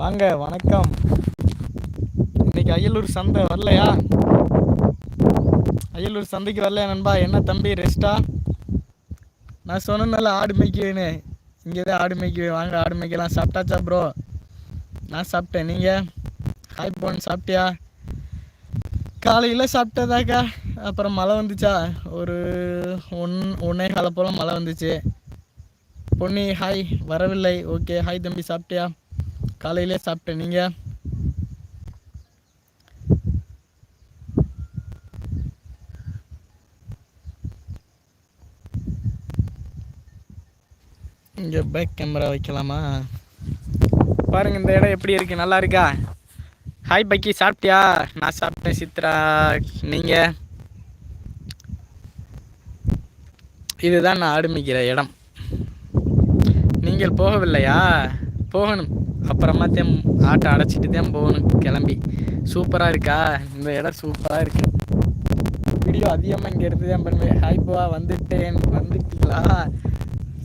வாங்க வணக்கம். இன்னைக்கு அயலூர் சந்தை வரலையா? அயலூர் சந்தைக்கு வரலையா நண்பா? என்ன தம்பி ரெஸ்டா நான் சொன்னதுனால ஆடு மேய்க்குவேன்னு இங்கே தான் ஆடு மேய்க்குவேன் வாங்க ஆடு மேய்க்கலாம். சாப்பிட்டாச்சா ப்ரோ நான் சாப்பிட்டேன். நீங்கள் ஹாய் போன் சாப்பிட்டியா? காலையில் சாப்பிட்டதாக்கா. அப்புறம் மழை வந்துச்சா? ஒரு ஒன் ஒன்னே கால போல் மழை வந்துச்சு. பொன்னி ஹாய் வரவில்லை. ஓகே ஹாய் தம்பி சாப்பிட்டியா? காலையிலே சாப்பிட்டேன். நீங்கள் இங்கே பேக் கேமரா வைக்கலாமா? பாருங்க இந்த இடம் எப்படி இருக்கு? நல்லா இருக்கா? ஹாய் பக்கி. சாப்பிட்டியா? நான் சாப்பிட்டேன் சித்ரா. நீங்கள் இதுதான் நான் ஆடுமிக்கிற இடம். நீங்கள் போகவில்லையா? போகணும். அப்புறமா தான் ஆட்டை அடைச்சிட்டு தான் போகணும். கிளம்பி. சூப்பராக இருக்கா? இந்த இடம் சூப்பராக இருக்கு. வீடியோ அதிகமாக இங்கே எடுத்து தான் பண்ணுவேன். ஹாய் போவா வந்துட்டேன். வந்துட்டீங்களா?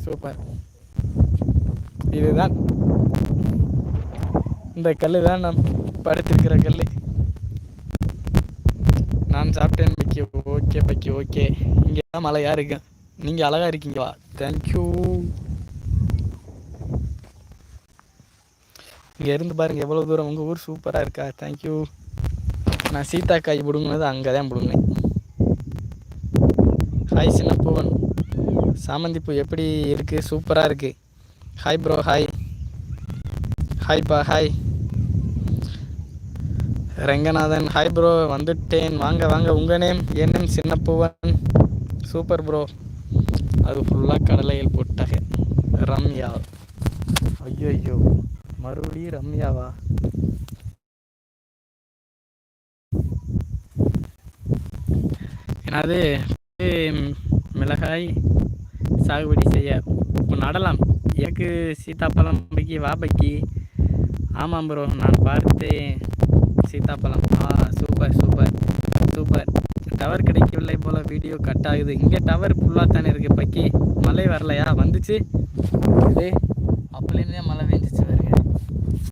சூப்பர். இதுதான். இந்த கல் தான் நான் படுத்திருக்கிற கல் நான் சாப்பிட்டேன். பக்கி ஓகே பக்கி ஓகே. இங்கே தான் மழையாக இருக்கு நீங்கள் அழகாக இருக்கீங்களா தேங்க்யூ இங்கே இருந்து பாருங்கள் எவ்வளோ தூரம்? உங்கள் ஊர் சூப்பராக இருக்கா? தேங்க்யூ நான் சீதா காய் பிடுங்கினது அங்கே தான் பிடுங்கினேன். ஹாய் சின்னப்பூவன். சாமந்திப்பூ எப்படி இருக்குது சூப்பராக இருக்குது ஹாய் ப்ரோ ஹாய் ஹாய்ப்பா ஹாய் ரெங்கநாதன். ஹாய் ப்ரோ வந்துட்டேன். வாங்க வாங்க. உங்கள் நேம் என் நேம் சின்னப்பூவன். சூப்பர் ப்ரோ அது ஃபுல்லாக கடலையில் போட்டாக ரம்யா. ஐயோ ஐயோ மறுபடியும் ரம்யாவா? என்னது மிளகாய் சாகுபடி செய்ய இப்போ நடலாம். எனக்கு சீதாப்பழம் பக்கி வா பக்கி ஆமாம் ப்ரோ நான் பார்த்தேன். சீதாப்பழம் ஆ சூப்பர் சூப்பர் சூப்பர் டவர் கிடைக்கவில்லை போல் வீடியோ கட் ஆகுது. இங்கே டவர் ஃபுல்லாக தானே இருக்குது பக்கி மழை வரலையா? வந்துச்சு. இது அப்போலேருந்தே மழை பெஞ்சிச்சு வருங்க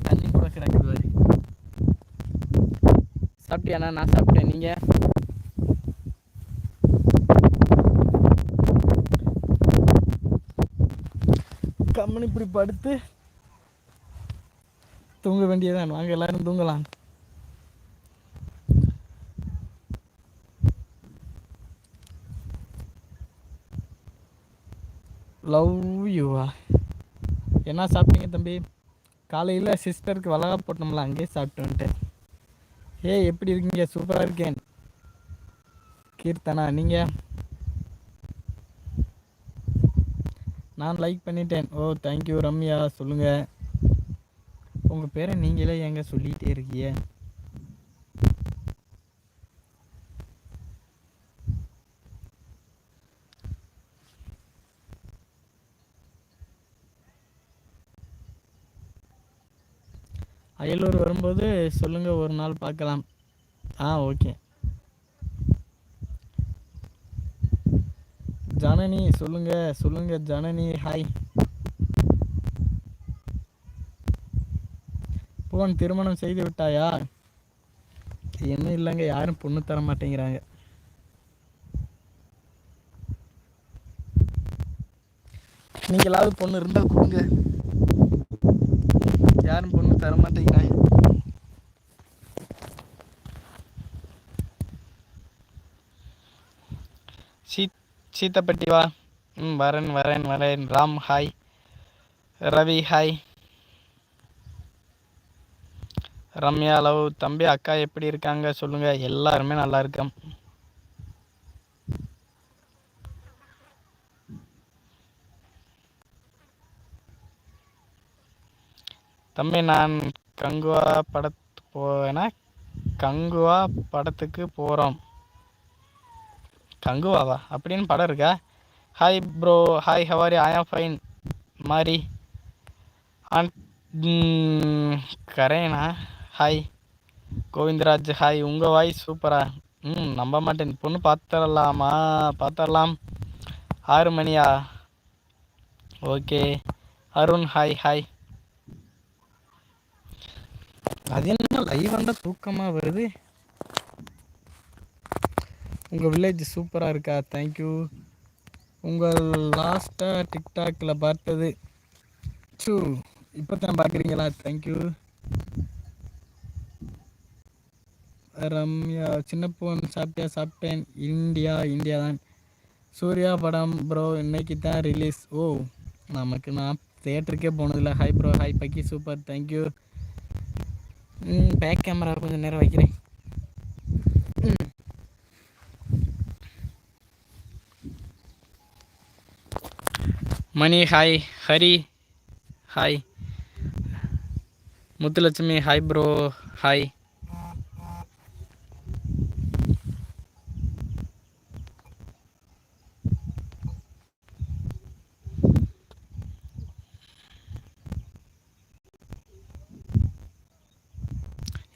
தண்ணி கூட கிடக்குது பாரு. சாப்பிட்டியாண்ணா? நான் சாப்பிட்டேன். நீங்கள் கம்மன் இப்படி படுத்து தூங்க வேண்டியதான் வாங்க எல்லாரும் தூங்கலாம். லவ் யூவா என்ன சாப்பிட்டீங்க தம்பி? காலையில் சிஸ்டருக்கு வளகா போட்டோம்ல அங்கேயே சாப்பிட்டு வந்துட்டேன். ஏய் எப்படி இருக்கீங்க? சூப்பராக இருக்கேன். கீர்த்தனா நீங்கள் நான் லைக் பண்ணிட்டேன். Oh thank you Ramya. சொல்லுங்கள் உங்கள் பேரை நீங்களே எங்கே சொல்லிகிட்டே இருக்கீங்க? அயலூர் வரும்போது சொல்லுங்கள் ஒரு நாள் பார்க்கலாம் ஆ ஓகே. ஜனனி சொல்லுங்க சொல்லுங்க ஜனனி ஹாய். போன் திருமணம் செய்து விட்டாயா? என்ன இல்லைங்க யாரும் பொண்ணு தர மாட்டேங்கிறாங்க. நீங்களாவது பொண்ணு இருந்தால் கொடுங்க. யாரும் பொண்ணு தர மாட்டேங்கிறாங்க சீத் சீத்தப்பட்டி வா. ம் வரேன் வரேன் வரேன். Ram hi Ravi hi Ramya love தம்பி அக்கா எப்படி இருக்காங்க? சொல்லுங்க. எல்லாருமே நல்லா இருக்கோம். தம்பி நான் கங்குவா படத்து போவேன்னா கங்குவா படத்துக்கு போகிறோம் கங்குவாவா அப்படின்னு படம் இருக்கா? Hi bro hi how are you I am fine Mari. And கரேனா hi Govindaraj hi உங்கள் வாய்ஸ் சூப்பரா ம் நம்ப மாட்டேன். பொண்ணு பார்த்துடலாமா பார்த்துடலாம் ஆறு மணியா? ஓகே. அருண் ஹாய் ஹாய் அது என்ன லைவ் வந்தால் தூக்கமாக வருது? உங்கள் வில்லேஜ் சூப்பராக இருக்கா? தேங்க்யூ உங்கள் லாஸ்ட்டாக டிக்டாக்கில் பார்த்தது. சூ இப்போ தான் பார்க்குறீங்களா தேங்க்யூ ரம்யா சின்ன பொன் சாப்பிட்டியா? சாப்பிட்டேன். இந்தியா இந்தியா தான் சூர்யா படம் ப்ரோ இன்னைக்கு தான் ரிலீஸ் ஓ நமக்கு நான் தேட்டருக்கே போனதில்லை. ஹாய் ப்ரோ ஹாய் பக்கி super thank you back camera கொஞ்சம் நேரம் வைக்கிறேன். Mani hi Hari hi. Muthulakshmi hi bro hi.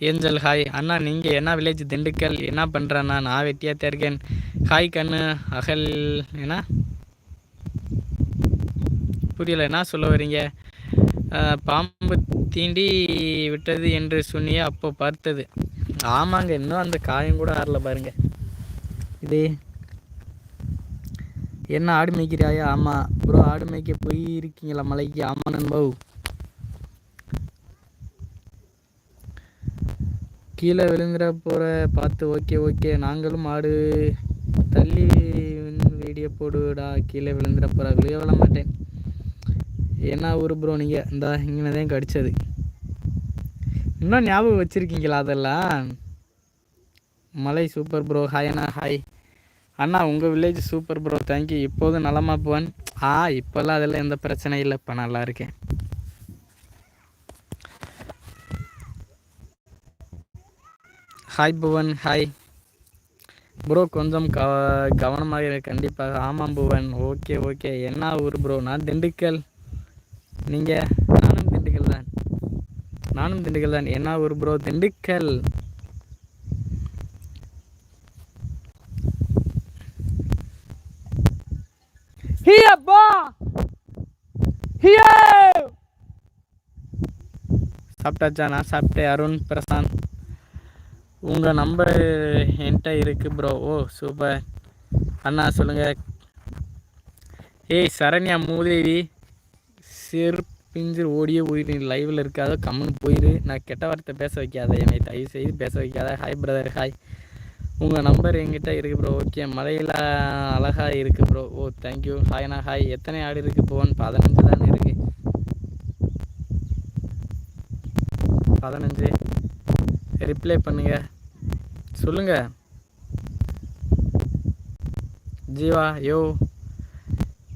Angel hi. அண்ணா நீங்கள் என்ன வில்லேஜ் திண்டுக்கல்? என்ன பண்ணுறண்ணா நான் வெட்டியாக இருக்கேன். ஹாய் கண்ணு அகல் என்ன? புரியல என்ன சொல்ல வரீங்க பாம்பு தீண்டி விட்டது என்று சொன்னியே அப்போ பார்த்தது. ஆமாங்க இன்னும் அந்த காயம் கூட ஆறல பாருங்க. இது என்ன ஆடு மேய்க்கிறாயா? ஆமாம் ப்ரோ ஆடு மேய்க்க போயிருக்கீங்களா மலைக்கு? ஆமா நண்பவு கீழே விழுந்துட போகிற பார்த்து ஓகே ஓகே. நாங்களும் ஆடு தள்ளி வீடியோ போடுடா கீழே விழுந்துட போகிற விழுக விட மாட்டேன். என்ன ஊர் ப்ரோ நீங்கள் இந்த இங்கே தான் கடிச்சது. இன்னும் ஞாபகம் வச்சுருக்கீங்களா அதெல்லாம்? மலை சூப்பர் ப்ரோ ஹாய் அண்ணா ஹாய் அண்ணா உங்கள் வில்லேஜ் சூப்பர் ப்ரோ தேங்க்யூ இப்போதும் நலமா புவன். ஆ இப்போல்லாம் அதெல்லாம் எந்த பிரச்சனையும் இல்லை. இப்போ நல்லா இருக்கேன். ஹாய் புவன் ஹாய் ப்ரோ கொஞ்சம் கவ கவனமாக கண்டிப்பாக ஆமாம் புவன். ஓகே ஓகே என்ன ஊர் ப்ரோ நான் திண்டுக்கல். நீங்கள் நானும் திண்டுக்கல் தான். நானும் திண்டுக்கல் தான். என்ன ஒரு ப்ரோ திண்டுக்கல். Here! Here! சாப்பிட்டாச்சா? நான் சாப்பிட்டேன். அருண் பிரசாந்த். உங்கள் நம்பர் என்கிட்ட இருக்கு ப்ரோ ஓ சூப்பர் அண்ணா சொல்லுங்கள் ஏய் சரண்யா மூதேவி. சிறு பிஞ்சு ஓடிய போயிட்டு லைவில் இருக்காதோ கம்முன்னு போயிரு. நான் கெட்ட வார்த்தை பேச வைக்காத என்னை தயவு செய்து பேச வைக்காத. ஹாய் பிரதர் ஹாய் உங்கள் நம்பர் என்கிட்ட இருக்குது ப்ரோ ஓகே மலையில் அழகாக இருக்குது ப்ரோ ஓ தேங்க்யூ ஹாய்ண்ணா ஹாய் எத்தனை ஆடு இருக்குது போன்? பதினஞ்சு தானே இருக்குது பதினஞ்சு. ரிப்ளை பண்ணுங்க. சொல்லுங்க. ஜீவா யோ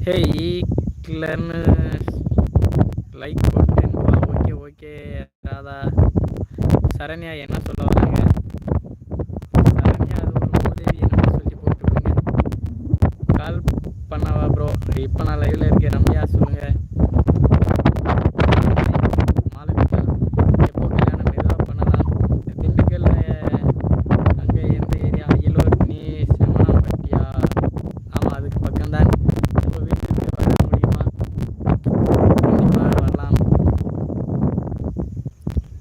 ஹே ஈக்லர்னு லைக் போட்டேன் ஓகே ஓகே ராதா. சரண்யா என்ன சொல்ல வராங்க சரண்யா அது ஒரு உதவி என்ன சொல்லி போட்டு விடுங்க கால் பண்ணவா ப்ரோ இப்போ நான் லைவில் இருக்கேன். ரம்யா சொல்லுங்கள் மாலவிகா எப்போ கல்யாணம் மெதுவாக பண்ணலாம் திண்டுக்கல்ல அங்கே எந்த ஏரியா அயலூர் நீ செம்மனாம்பட்டியா ஆமாம் அதுக்கு பக்கம்தான் நம்ம வீட்டுக்கு வர முடியுமா கண்டிப்பாக வரலாம்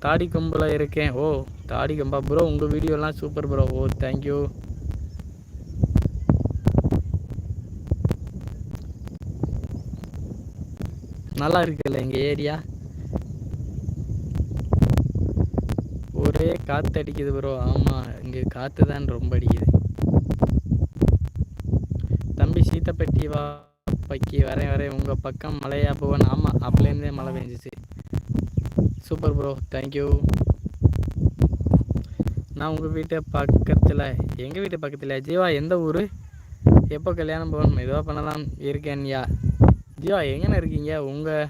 தாடி கம்பில் இருக்கேன். ஓ தாடி கம்பா ப்ரோ உங்கள் வீடியோலாம் சூப்பர் ப்ரோ ஓ தேங்க்யூ நல்லா இருக்குல்ல எங்கள் ஏரியா? ஒரே காற்று அடிக்குது ப்ரோ ஆமாம் இங்கே காற்று தான் ரொம்ப அடிக்குது. தம்பி சீத்தப்பட்டி வா பக்கி வரேன் வரேன். உங்கள் பக்கம் மழையா போவேன் ஆமாம் அப்பலேருந்தே மழை பெஞ்சிச்சு. சூப்பர் ப்ரோ தேங்க்யூ நான் உங்கள் வீட்டு பக்கத்தில் எங்கள் வீட்டு பக்கத்தில்? ஜீவா எந்த ஊர்? எப்போ கல்யாணம் போகணும்? மெதுவாக பண்ணலாம். இருக்கேன்யா ஜீவா எங்கேன இருக்கீங்க? உங்கள்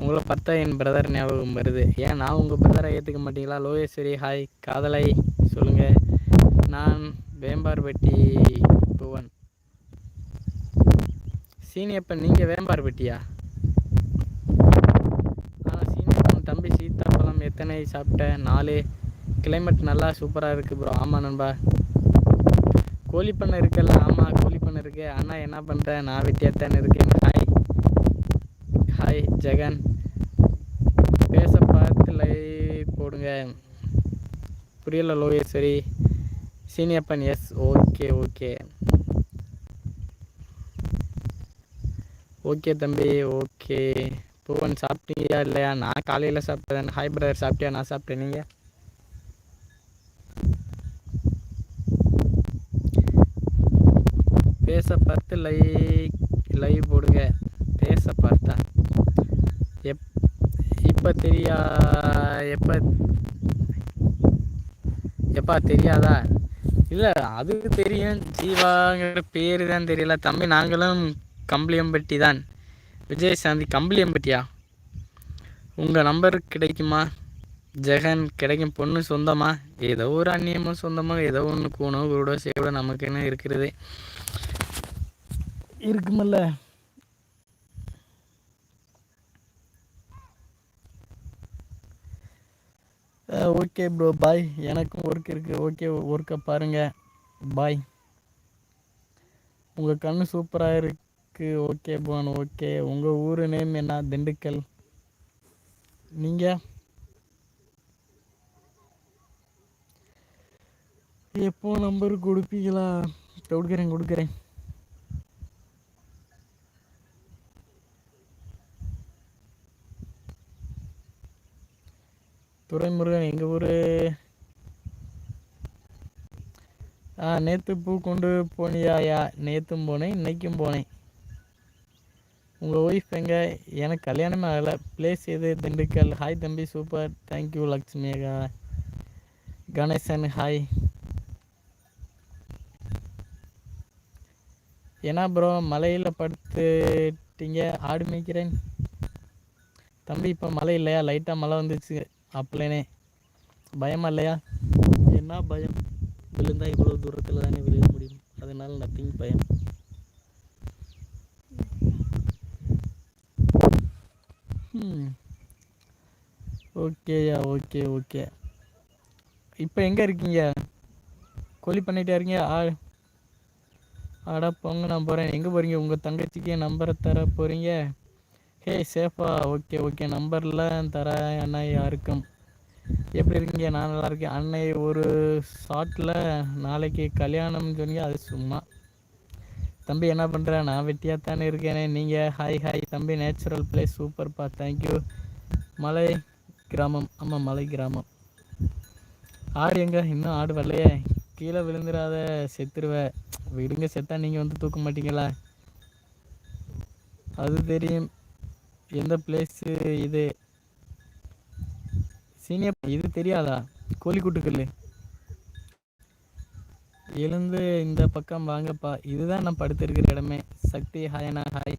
உங்களை பார்த்தா என் பிரதர் ஞாபகம் வருது. ஏன் நான் உங்கள் பிரதரை ஏற்றுக்க மாட்டீங்களா? லோகேஸ்வரி ஹாய் காதலை சொல்லுங்கள் நான் வேம்பார்பட்டி புவன். சீனியப்பன் நீங்கள் வேம்பார்பட்டியா? ஆனால் சீனியப்பன் தம்பி சீத்தாப்பழம் எத்தனை சாப்பிட்டேன் நாலு. கிளைமேட் நல்லா சூப்பராக இருக்குது ப்ரோ ஆமாம் நண்பா. கோழி பண்ணை இருக்குல்ல ஆமாம் இருக்கு. அண்ணா என்ன பண்ணுறேன் நான் வித்தியாத்தான் இருக்கேன். Hi hi Jagan. பேச பார்த்து லைவ் போடுங்க. புரியல Lokeshwari. Seeniyappan yes okay okay okay தம்பி ஓகே பூவன் சாப்பிட்டீங்களா இல்லையா? நான் காலையில் சாப்பிட்டேன். ஹாய் பிரதர் சாப்பிட்டியா? நான் சாப்பிட்டேன். நீங்கள் பேச பார்த்து லைக் லைவ் போடுங்க. பேச பார்த்தா. எப் இப்போ தெரியா எப்போ எப்பா தெரியாதா? இல்லை அது தெரியும். ஜீவாங்கிற பேர் தான் தெரியல. தம்பி நாங்களும் கம்பளியம்பட்டி தான். விஜயசாந்தி கம்பளியம்பட்டியா உங்கள் நம்பர் கிடைக்குமா? ஜெகன் கிடைக்கும் பொண்ணு சொந்தமா? ஏதோ ஒரு அந்நியமும் சொந்தமாக ஏதோ ஒன்று கூணோ கூட சேவோட நமக்கு என்ன இருக்கிறது? இருக்குமல்ல. ஓகே ப்ரோ பாய் எனக்கும் ஒர்க் இருக்குது ஓகே ஒர்க்கை பாருங்கள் பாய் உங்கள் கண்ணு சூப்பராக இருக்கு. Okay phone okay. உங்கள் ஊர் நேம் என்ன? திண்டுக்கல். நீங்கள் எப்போ நம்பர் கொடுப்பீங்களா? கொடுக்குறேன் கொடுக்குறேன். துறைமுருகன் எங்கள் ஊர்? ஆ நேற்று பூ கொண்டு போனியாயா நேற்றும் போனேன் இன்னைக்கும் போனேன். உங்கள் ஒய்ஃப் எங்கே? எனக்கு கல்யாணமே ஆகலை. பிளேஸ் எது திண்டுக்கல். ஹாய் தம்பி super thank you Lakshmi Ganesan hi ஏன்னா ப்ரோ மலையில் படுத்துட்டீங்க? ஆடு மேய்க்கிறேன். தம்பி இப்போ மழை இல்லையா? லைட்டாக மழை வந்துச்சு. அப்பலேனே. பயமா இல்லையா? என்ன பயம்? விழுந்தால் இவ்வளோ தூரத்தில் தானே விழுக முடியும். அதனால் நத்திங் பயம். ஓகேயா ஓகே ஓகே இப்போ எங்கே இருக்கீங்க? கொலி பண்ணிட்டே இருக்கீங்க? ஆ. ஆடா போங்க நான் போகிறேன் எங்கே போகிறீங்க உங்கள் தங்கச்சிக்கு நம்பரை தர போகிறீங்க ஹே சேஃபா ஓகே ஓகே நம்பரில் தர அண்ணா யாருக்கும்? எப்படி இருக்கீங்க? நான் நல்லா இருக்கேன். அன்னை ஒரு ஷார்ட்டில் நாளைக்கு கல்யாணம்னு சொன்னீங்க. அது சும்மா. தம்பி என்ன பண்ணுற நான் வெட்டியாக தானே இருக்கேனே. நீங்கள் ஹாய் ஹாய் தம்பி நேச்சுரல் பிளேஸ் சூப்பர்ப்பா தேங்க்யூ மலை கிராமம். ஆமாம் மலை கிராமம். ஆடு எங்கே? இன்னும் ஆடு வரலையே. கீழே விழுந்துடாத செத்துருவேன் விடுங்க செத்தா நீங்கள் வந்து தூக்க மாட்டீங்களா? அது தெரியும். எந்த பிளேஸு இது? சீனியர் இது தெரியாதா? கோழிக்கூட்டுக்கல்லு எழுந்து இந்த பக்கம் வாங்கப்பா. இதுதான் நான் படுத்திருக்கிற இடமே. Sakthi ஹாயனா hi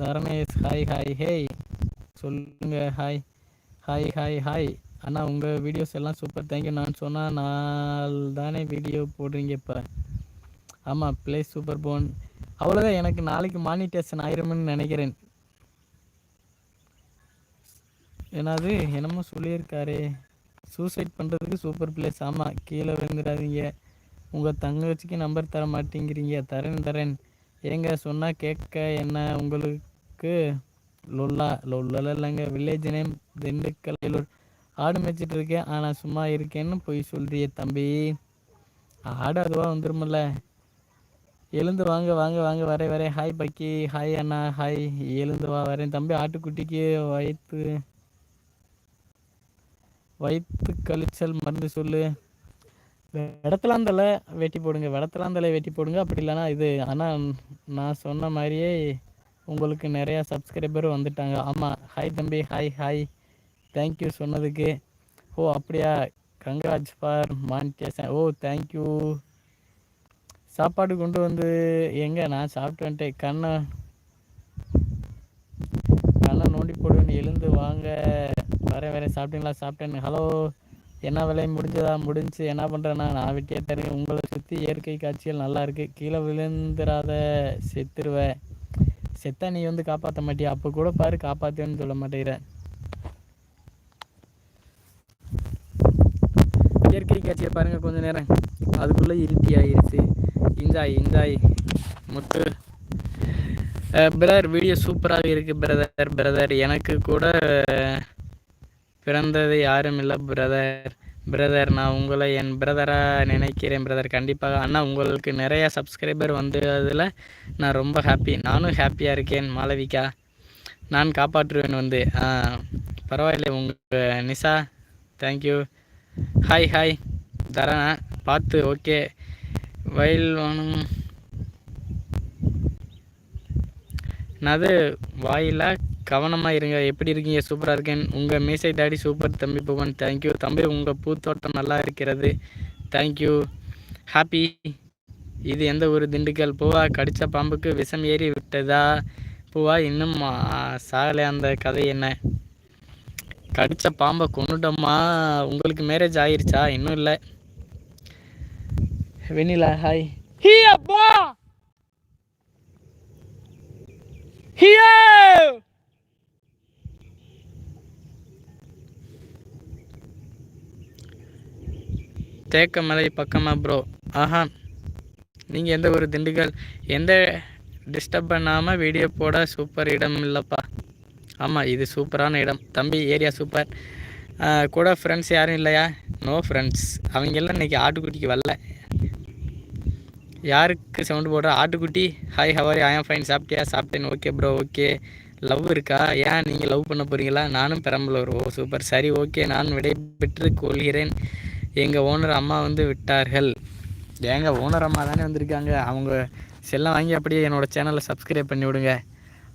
Tharanesh hi hi hey சொல்லுங்க ஹாய் ஹாய் ஹாய் ஹாய் அண்ணா உங்கள் வீடியோஸ் எல்லாம் சூப்பர் தேங்க்யூ நான் சொன்னால் நாள் தானே வீடியோ போடுறீங்க இப்போ ஆமாம் ப்ளே சூப்பர் போன் அவ்வளோதான் எனக்கு நாளைக்கு மானிட்டேஷன் ஆயிரும்னு நினைக்கிறேன். ஏன்னா அது என்னமோ சொல்லியிருக்காரு. சூசைட் பண்ணுறதுக்கு சூப்பர் பிளேஸ் ஆமாம் கீழே விழுந்துடாதீங்க உங்கள் தங்கச்சிக்கு நம்பர் தர மாட்டேங்கிறீங்க தரேன் தரேன். ஏங்க சொன்னால் கேட்க என்ன உங்களுக்கு? லொல்லா. லொல்லல இல்லைங்க. வில்லேஜ் நேம் திண்டுக்கல் ஆடு மேய்ச்சிட்டு இருக்கேன். ஆனால் சும்மா இருக்கேன்னு போய் சொல்றியே தம்பி. ஆடு அதுவாக வந்துருமில்ல எழுந்து வாங்க வாங்க வாங்க. வரே வரேன். ஹாய் பக்கி. ஹாய் அண்ணா. ஹாய் எழுந்து வா வரேன். தம்பி ஆட்டுக்குட்டிக்கு வயிற்று வயிற்று கழிச்சல் மருந்து சொல்லு. வெடத்தலாந்தலை வெட்டி போடுங்க. வெடத்தலாந்தலை வெட்டி போடுங்க. அப்படி இல்லைனா இது ஆனால் நான் சொன்ன மாதிரியே உங்களுக்கு நிறையா சப்ஸ்கிரைபர் வந்துட்டாங்க. ஆமாம் ஹாய் தம்பி ஹாய் ஹாய் தேங்க்யூ சொன்னதுக்கு. ஓ அப்படியா? Congrats for monetization oh thank you சாப்பாடு கொண்டு வந்து எங்கே? நான் சாப்பிட்டு வந்துட்டேன். கண்ணை கண்ணை நோண்டி போடுவேன் எழுந்து வாங்க. வரேன் வரேன் சாப்பிட்டீங்களா? சாப்பிட்டேன்னு. ஹலோ என்ன விலை முடிஞ்சதா? முடிஞ்சு என்ன பண்ணுறேன்னா நான் வெட்டியே உங்களை சுற்றி இயற்கை காட்சிகள் நல்லா இருக்குது கீழே விழுந்துடாத செத்துருவேன் செத்தா நீ வந்து காப்பாற்ற மாட்டியா? அப்போ கூட பாரு காப்பாற்றுவேன்னு சொல்ல மாட்டேங்கிற. இயற்கை காட்சியை பாருங்கள் கொஞ்சம் நேரம். அதுக்குள்ளே இருட்டி ஆயிருச்சு. இந்தாய் இந்தாய் முத்து. பிரதர் வீடியோ சூப்பராக இருக்குது பிரதர் பிரதர் எனக்கு கூட பிறந்தது யாரும் இல்லை பிரதர் பிரதர் நான் உங்களை என் பிரதராக நினைக்கிறேன் பிரதர் கண்டிப்பாக அண்ணா உங்களுக்கு நிறைய சப்ஸ்கிரைபர் வந்ததில் நான் ரொம்ப ஹாப்பி நானும் ஹாப்பியாக இருக்கேன் மாளவிகா. நான் காப்பாற்றுவேன் வந்து. பரவாயில்ல உங்கள் நிஷா தேங்க்யூ ஹாய் ஹாய் தரேன் பார்த்து ஓகே வயல் நான் அது வாயிலாக கவனமாக இருங்க. எப்படி இருக்கீங்க? சூப்பராக இருக்கேன். உங்கள் மீசை தாடி சூப்பர் தம்பி புவன். தேங்க்யூ தம்பி உங்கள் பூத்தோட்டம் நல்லா இருக்கிறது. தேங்க்யூ ஹாப்பி இது எந்த ஒரு திண்டுக்கல்? பூவா கடித்த பாம்புக்கு விஷம் ஏறி விட்டதா? பூவா இன்னும் சாகலை. அந்த கதை என்ன? கடித்த பாம்பை கொண்டுட்டோமா உங்களுக்கு மேரேஜ் ஆயிருச்சா? இன்னும் இல்லை. வெண்ணிலா ஹாய் ஹி அப்பா! ஹியோ தேக்கமலை பக்கமாக ப்ரோ ஆஹா. நீங்கள் எந்த ஒரு திண்டுக்கல் எந்த டிஸ்டர்ப் பண்ணாமல் வீடியோ போட சூப்பர் இடம் இல்லைப்பா. ஆமாம் இது சூப்பரான இடம். தம்பி ஏரியா சூப்பர் கூட ஃப்ரெண்ட்ஸ் யாரும் இல்லையா? நோ ஃப்ரெண்ட்ஸ் அவங்கெல்லாம் இன்றைக்கி ஆட்டுக்குட்டிக்கு வரல. யாருக்கு சவுண்டு போடுற? ஆட்டுக்குட்டி ஹாய் ஹவாரி ஆயம் ஃபைன் சாப்பிட்டியா? சாப்பிட்டேன். ஓகே ப்ரோ ஓகே லவ் இருக்கா? ஏன் நீங்கள் லவ் பண்ண போகிறீங்களா நானும் பெரம்பலூர். ஓ சூப்பர் சரி ஓகே நான் விடை பெற்று கொள்கிறேன். எங்கள் ஓனர் அம்மா வந்து விட்டார்கள். எங்கள் ஓனர் அம்மா தானே வந்திருக்காங்க. அவங்க செல்லம் வாங்கி அப்படியே என்னோடய சேனலை சப்ஸ்கிரைப் பண்ணி விடுங்க.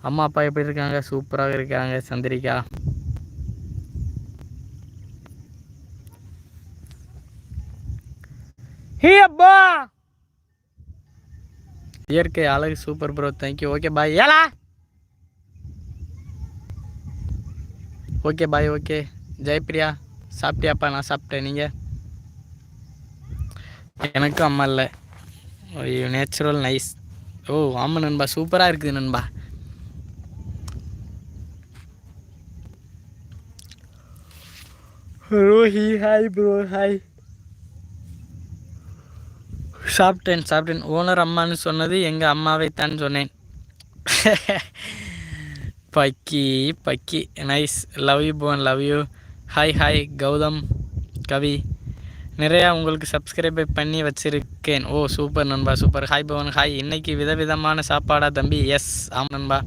அம்மா அப்பா எப்படி இருக்காங்க? சூப்பராக இருக்காங்க சந்திரிகா. ஹே அப்பா! இயற்கை அழகு super bro thank you okay bye Ela! Okay bye okay Jayapriya சாப்பிட்டியாப்பா? நான் சாப்பிட்டேன். நீங்கள் எனக்கும் அம்மா இல்லை. நேச்சுரல் நைஸ் ஓ ஆமாம் நண்பா சூப்பராக இருக்குது நண்பா. ரோஹி ஹாய் ப்ரோ ஹாய் சாப்பிட்டேன் சாப்பிட்டேன். ஓனர் அம்மான்னு சொன்னது எங்கள் அம்மாவை தான் சொன்னேன். பக்கி பக்கி. Nice love you phone love you hi hi Gautham Kavi. நிறையா உங்களுக்கு சப்ஸ்கிரைப் பண்ணி வச்சுருக்கேன். ஓ சூப்பர் நண்பா சூப்பர் ஹாய் பவன் ஹாய் இன்றைக்கி விதவிதமான சாப்பாடா தம்பி? எஸ் ஆம் நண்பா.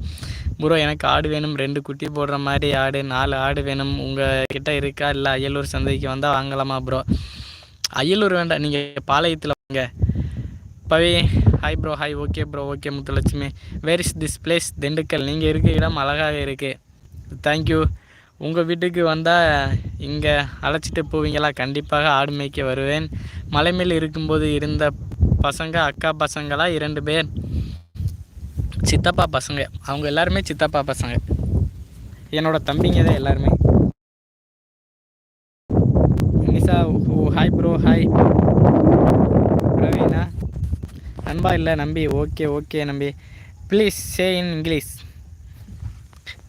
ப்ரோ எனக்கு ஆடு வேணும் ரெண்டு குட்டி போடுற மாதிரி ஆடு நாலு ஆடு வேணும். உங்கள் கிட்ட இருக்கா இல்லை அயலூர் சந்தைக்கு வந்தால் வாங்கலாமா ப்ரோ அயலூர் வேண்டாம் நீங்கள் பாளையத்தில் வாங்க. Pavi hi bro hi okay bro okay Muthulakshmi. Where is this place Dindigul. நீங்கள் இருக்க இடம் அழகாக இருக்குது தேங்க்யூ உங்கள் வீட்டுக்கு வந்தால் இங்கே அழைச்சிட்டு போவீங்களா? கண்டிப்பாக ஆடு மேய்க்க வருவேன். மலை மேல் இருக்கும்போது இருந்த பசங்க அக்கா பசங்களாக இரண்டு பேர். சித்தப்பா பசங்க. அவங்க எல்லாருமே சித்தப்பா பசங்க. என்னோட தம்பிங்க தான் எல்லாருமே. Nisha oh hi bro hi Praveena? நண்பா இல்லை Nambi. Okay okay Nambi. Please say in English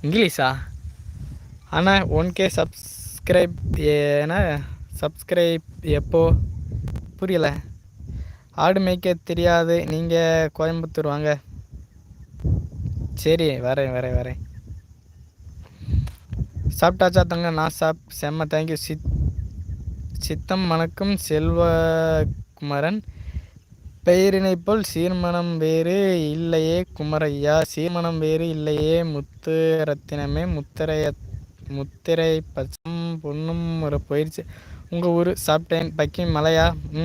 இங்கிலீஷா ஆனால் ஒன் கே சப்ஸ்கிரைப் ஏன்னா சப்ஸ்கிரைப் எப்போ? புரியல. ஆடு மேய்க்க தெரியாது. நீங்கள் கோயம்புத்தூர் வாங்க. சரி வரேன் வரேன் வரேன். சாப்பிட்டாச்சா தங்க? நான் சாப் செம்ம தேங்க்யூ சித் சித்தம் வணக்கம் செல்வகுமரன். பெயரினை போல் சீர்மணம் வேறு இல்லையே குமரையா? சீர்மணம் வேறு இல்லையே முத்து ரத்தினமே முத்தரைய முத்திரை பச்சம் பொண்ணும் ஒரு போயிடுச்சு உங்கள் ஊர் சாப்பிட்டேன். பக்கி மலையா? ம்.